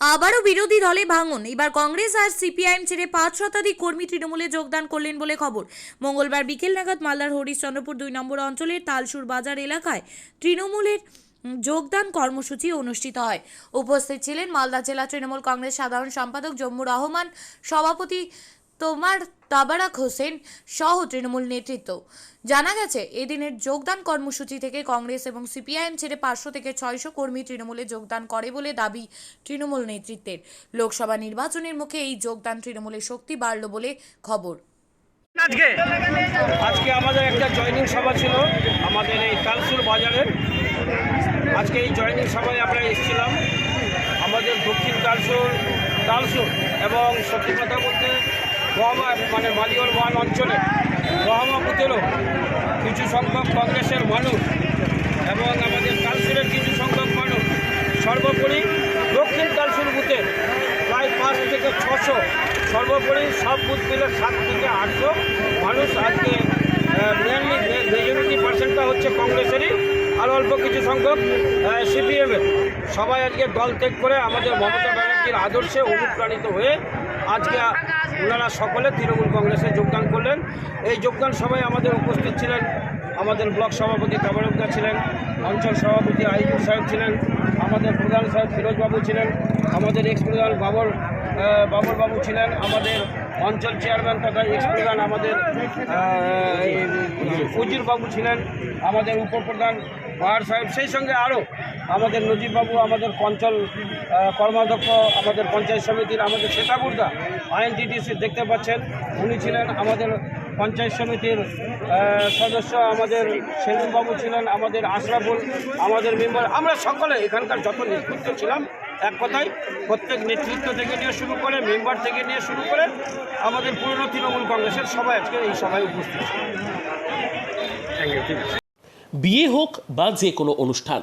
আবারও বিরোধী দলে ভাঙন। এবার কংগ্রেস আর সিপিআইএম ছেড়ে পাঁচ শতাধিক কর্মী তৃণমূলে যোগদান করলেন বলে খবর। মঙ্গলবার বিকেল নাগাদ মালদার হরিশ্চন্দ্রপুর দুই নম্বর অঞ্চলের তালসুর বাজার এলাকায় তৃণমূলের যোগদান কর্মসূচি অনুষ্ঠিত হয়। উপস্থিত ছিলেন মালদা জেলা তৃণমূল কংগ্রেস সাধারণ সম্পাদক জম্মুর রহমান, সভাপতি তোমার তাবারাক হোসেন সহ তৃণমূল নেতৃত্ব। জানা গেছে, এদিনের যোগদান কর্মসূচি থেকে কংগ্রেস এবং সিপিআইএম ছেড়ে পাঁচশো থেকে ছয়শো কর্মী তৃণমূলে যোগদান করে বলে দাবি তৃণমূল নেতৃত্বের। লোকসভা নির্বাচনের মুখে এই যোগদান তৃণমূলের শক্তি বাড়ল বলে খবর। আজকে আজকে আমাদের একটা জয়নিং সভা ছিল আমাদের এই তালসুর বাজারের। আজকে এই জয়নিং সভায় আমরা এসেছিলাম। আমাদের দক্ষিণ তালসুর তালসুর এবং সত্যি কথা বলতে গহমা মানে মালিয়র ওয়ান অঞ্চলে গহমা বুথেরও কিছু সংখ্যক কংগ্রেসের মানুষ এবং আমাদের তালসুরের কিছু সংখ্যক মানুষ, সর্বোপরি দক্ষিণ কালসুর বুথের প্রায় পাঁচ থেকে ছশো, সর্বোপরি সব বুথ মিলে সাত থেকে আটশো মানুষ আজকে মেনলি মেজরিটি পার্সেন্টটা হচ্ছে কংগ্রেসেরই, আর অল্প কিছু সংখ্যক সিপিএমের সবাই আজকে দল ত্যাগ করে আমাদের মমতা ব্যানার্জির আদর্শে অনুপ্রাণিত হয়ে আজকে ওনারা সকলে তৃণমূল কংগ্রেসে যোগদান করলেন। এই যোগদান সভায় আমাদের উপস্থিত ছিলেন আমাদের ব্লক সভাপতি তাবারকদা ছিলেন, অঞ্চল সভাপতি আইজুল সাহেব ছিলেন, আমাদের প্রধান সাহেব ফিরোজবাবু ছিলেন, আমাদের এক্স প্রধান বাবর বাবরবাবু ছিলেন, আমাদের অঞ্চল চেয়ারম্যান তথা এক্স প্রধান আমাদের ফজির বাবু ছিলেন, আমাদের উপপ্রধান পাহাড় সাহেব, সেই সঙ্গে আরও আমাদের নজিরবাবু আমাদের পঞ্চল কর্মাধ্যক্ষ আমাদের পঞ্চায়েত সমিতির আমাদের শ্বেতাবুর্দা আইএনটিটিসি দেখতে পাচ্ছেন। উনি ছিলেন আমাদের পঞ্চায়েত সমিতির সদস্য আমাদের সেলিমবাবু ছিলেন আমাদের আশরাফুল আমাদের মেম্বার। আমরা সকলে এখানকার যত নেতৃত্ব ছিলাম এক কথায় প্রত্যেক নেতৃত্ব থেকে নিয়ে শুরু করে মেম্বার থেকে নিয়ে শুরু করে আমাদের পুরনো তৃণমূল কংগ্রেসের সবাই আজকে এই সভায় উপস্থিত। ছিল বিয়ে হোক বা যে কোনো অনুষ্ঠান